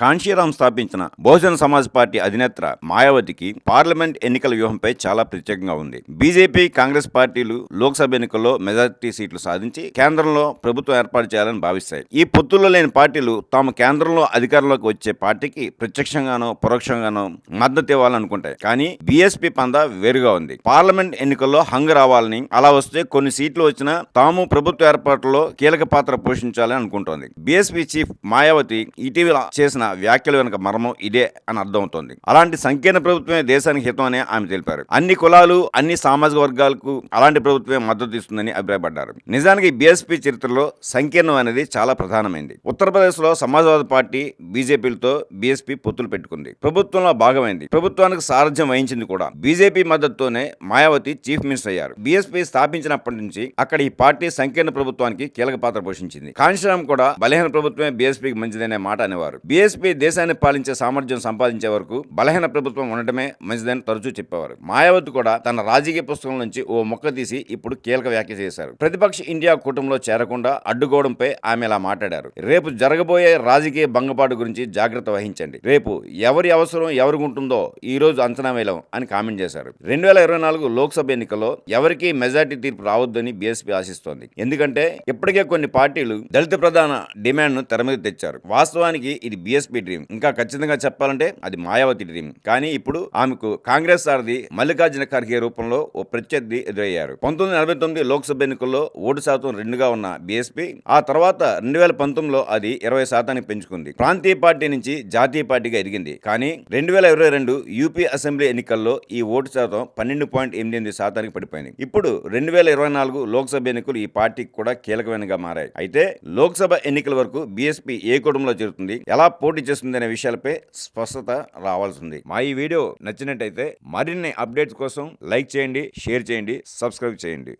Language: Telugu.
కాంశీరాం స్థాపించిన బహుజన సమాజ్ పార్టీ అధినేత్ర మాయావతికి పార్లమెంట్ ఎన్నికల వ్యూహంపై చాలా ప్రత్యేకంగా ఉంది. బీజేపీ కాంగ్రెస్ పార్టీలు లోక్సభ ఎన్నికల్లో మెజార్టీ సీట్లు సాధించి కేంద్రంలో ప్రభుత్వం ఏర్పాటు చేయాలని భావిస్తాయి. ఈ పొత్తుల్లో లేని పార్టీలు తాము కేంద్రంలో అధికారంలోకి వచ్చే పార్టీకి ప్రత్యక్షంగానో పరోక్షంగానో మద్దతు ఇవ్వాలనుకుంటాయి. కానీ బీఎస్పీ పంద వేరుగా ఉంది. పార్లమెంట్ ఎన్నికల్లో హంగు రావాలని అలా వస్తే కొన్ని సీట్లు వచ్చినా తాము ప్రభుత్వ ఏర్పాటులో కీలక పాత్ర పోషించాలని అనుకుంటోంది. బీఎస్పీ చీఫ్ మాయావతి ఇటీవల చేసిన వ్యాఖ్యలు వెనుక మర్మం ఇదే అని అర్థమవుతోంది. అలాంటి సంకీర్ణ ప్రభుత్వమే దేశానికి హితం అని ఆమె తెలిపారు. అన్ని కులాలు అన్ని సామాజిక వర్గాలకు అలాంటి ప్రభుత్వమే మద్దతు ఇస్తుందని అభిప్రాయపడ్డారు. నిజానికి బీఎస్పీ చరిత్రలో సంకీర్ణం అనేది చాలా ప్రధానమైంది. ఉత్తరప్రదేశ్లో సమాజ్వాద పార్టీ బీజేపీలతో బీఎస్పీ పొత్తులు పెట్టుకుంది. ప్రభుత్వంలో భాగమైంది. ప్రభుత్వానికి సారథ్యం వహించింది కూడా. బీజేపీ మద్దతుతోనే మాయావతి చీఫ్ మినిస్టర్ అయ్యారు. బీఎస్పీ స్థాపించినప్పటి నుంచి అక్కడ ఈ పార్టీ సంకీర్ణ ప్రభుత్వానికి కీలక పాత్ర పోషించింది. కాంశీరామ్ కూడా బలహీన ప్రభుత్వమే బీఎస్పీకి మంచిదనే మాట అనేవారు. బీఎస్పీ దేశాన్ని పాలించే సామర్థ్యం సంపాదించే వరకు బలహీన ప్రభుత్వం ఉండటమే మంచిదని తరచూ చెప్పేవారు. మాయావతి కూడా తన రాజకీయ పుస్తకం నుంచి ఓ మొక్క తీసి ఇప్పుడు కీలక వ్యాఖ్య చేశారు. ప్రతిపక్ష ఇండియా కూటమిలో చేరకుండా అడ్డుకోవడంపై ఆమె ఇలా మాట్లాడారు. రేపు జరగబోయే రాజకీయ భంగపాటు గురించి జాగ్రత్త వహించండి. రేపు ఎవరి అవసరం ఎవరికి ఉంటుందో ఈ రోజు అంచనా వేయలేం అని కామెంట్ చేశారు. రెండు వేల ఇరవై నాలుగు లోక్సభ ఎన్నికల్లో ఎవరికీ మెజార్టీ తీర్పు రావద్దని బీఎస్పీ ఆశిస్తోంది. ఎందుకంటే ఇప్పటికే కొన్ని పార్టీలు దళిత ప్రధాన డిమాండ్ను తెర మీద తెచ్చారు. వాస్తవానికి ఇది బీఎస్పీ డ్రీమ్. ఇంకా ఖచ్చితంగా చెప్పాలంటే అది మాయావతి డ్రీమ్. కానీ ఇప్పుడు ఆమెకు కాంగ్రెస్ సారథి మల్లికార్జున ఖర్గే రూపంలో ఓ ప్రత్యర్థి ఎదురయ్యారు. పంతొమ్మిది నలభై తొమ్మిది లోక్సభ ఎన్నికల్లో ఓటు శాతం రెండుగా ఉన్న బీఎస్పీ ఆ తర్వాత రెండు వేల పంతొమ్మిదిలో అది ఇరవై శాతానికి పెంచుకుంది. ప్రాంతీయ పార్టీ నుంచి జాతీయ పార్టీగా ఎదిగింది. కానీ రెండు వేల ఇరవై రెండు యూపీ అసెంబ్లీ ఎన్నికల్లో ఈ ఓటు శాతం పన్నెండు పాయింట్ ఎనిమిది ఎనిమిది శాతానికి పడిపోయింది. ఇప్పుడు రెండు వేల ఇరవై నాలుగు లోక్సభ ఎన్నికలు ఈ పార్టీకి కూడా కీలకమైనగా మారాయి. అయితే లోక్సభ ఎన్నికల వరకు బీఎస్పీ ఏ కుటుంబంలో చేరుతుంది. ఎలా పోటీ పోటీ చేస్తుందనే విషయాలపై స్పష్టత రావాల్సింది. మా ఈ వీడియో నచ్చినట్టయితే మరిన్ని అప్డేట్స్ కోసం లైక్ చేయండి షేర్ చేయండి సబ్స్క్రైబ్ చేయండి.